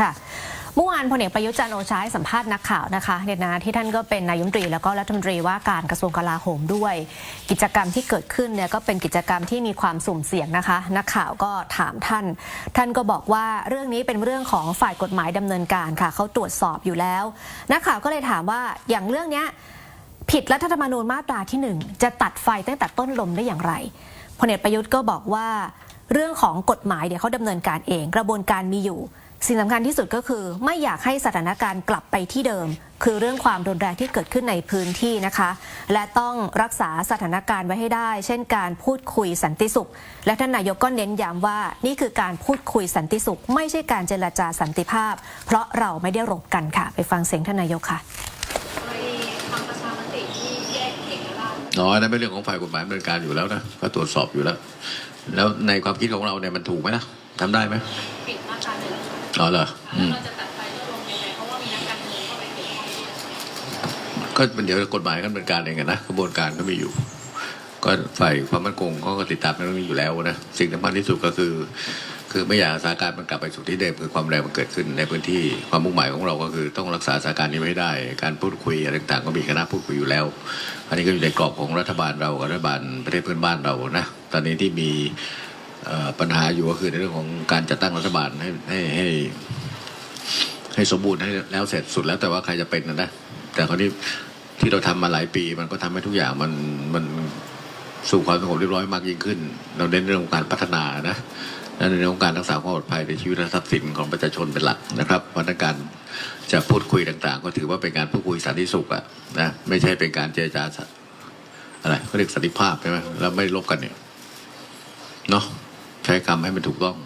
ค่ะเมื่อวานพลเอกประยุทธ์จันโอชาให้สัมภาษณ์นักข่าวนะคะเนี่ยนะที่ท่านก็เป็นนายมนตรีแล้วก็รัฐมนตรีว่าการกระทรวงกลาโหมด้วย กิจกรรมที่เกิดขึ้นเนี่ยก็เป็นกิจกรรมที่มีความสุ่มเสี่ยงนะคะ นักข่าวก็ถามท่าน ท่านก็บอกว่าเรื่องนี้เป็นเรื่องของฝ่ายกฎหมายดำเนินการค่ะเขาตรวจสอบอยู่แล้ว นักข่าวก็เลยถามว่าอย่างเรื่องเนี้ยผิดรัฐธรรมนูญมาตราที่หนึ่งจะตัดไฟตั้งแต่ต้นลมได้อย่างไรพลเอกประยุทธ์ก็บอกว่า เรื่องของกฎหมายเดี๋ยวเขาดำเนินการเอง กระบวนการมีอยู่ สิ่งสำคัญที่สุดก็คือไม่อยากให้สถานการณ์กลับไปที่เดิม คือเรื่องความรุนแรงที่เกิดขึ้นในพื้นที่นะคะ และต้องรักษาสถานการณ์ไว้ให้ได้ เช่นการพูดคุยสันติสุข และท่านนายกก็เน้นย้ำว่านี่คือการพูดคุยสันติสุข ไม่ใช่การเจรจาสันติภาพ เพราะเราไม่ได้รบกันค่ะ ไปฟังเสียงท่านนายกค่ะไปทำประชามติที่แยเอกราชน้อยนั่นเป็นเรื่องของฝ่ายกฎหมายดำเนินการอยู่แล้วนะก็ตรวจสอบอยู่แล้ว แล้วในความคิดของเราเนี่ยมันถูกไหมล่ะทำได้ไหม อ๋อเหรออืมเราเลยก็เป็นเดี๋ยวกฎหมายก็เนินการเองอะนะกระบวนการก็มีอยู่ ก็ฝ่ายความมั่นคงเขาก็ติดตามเรื่องนี้อยู่แล้วนะสิ่งสำคัญที่สุดก็คือ คือไม่อยากให้สถานการณ์มันกลับไปสู่ที่เดิมคือความแรงมันเกิดขึ้นในพื้นที่ความมุ่งหมายของเราก็คือต้องรักษาสถานการณ์นี้ไว้ให้ได้ การพูดคุยอะไรต่างๆก็มีคณะพูดคุยอยู่แล้ว อันนี้ก็อยู่ในกรอบของรัฐบาลเรากับรัฐบาลประเทศเพื่อนบ้านเรานะตอนนี้ที่มี ปัญหาอยู่ก็คือในเรื่องของการจัดตั้งรัฐบาลให้ให้ให้ให้สมบูรณ์ให้แล้วเสร็จสุดแล้วแต่ว่าใครจะเป็นนะนะแต่คราวนี้ที่เราทำมาหลายปี มันก็ทำให้ทุกอย่างมันมันสู่ความสงบเรียบร้อยมากยิ่งขึ้น เราเน้นเรื่องของการพัฒนานะและในเรื่องของการรักษาความปลอดภัยในชีวิตและทรัพย์สินของประชาชนเป็นหลักนะครับเพราะฉะนั้นการจะพูดคุยต่างๆ ก็ถือว่าเป็นการพูดคุยสันติสุขอะนะไม่ใช่เป็นการเจรจาอะไรเขาเรียกสันติภาพใช่ไหมแล้วไม่ลบกันเนี่ย เนาะใช้คำให้มันถูกต้อง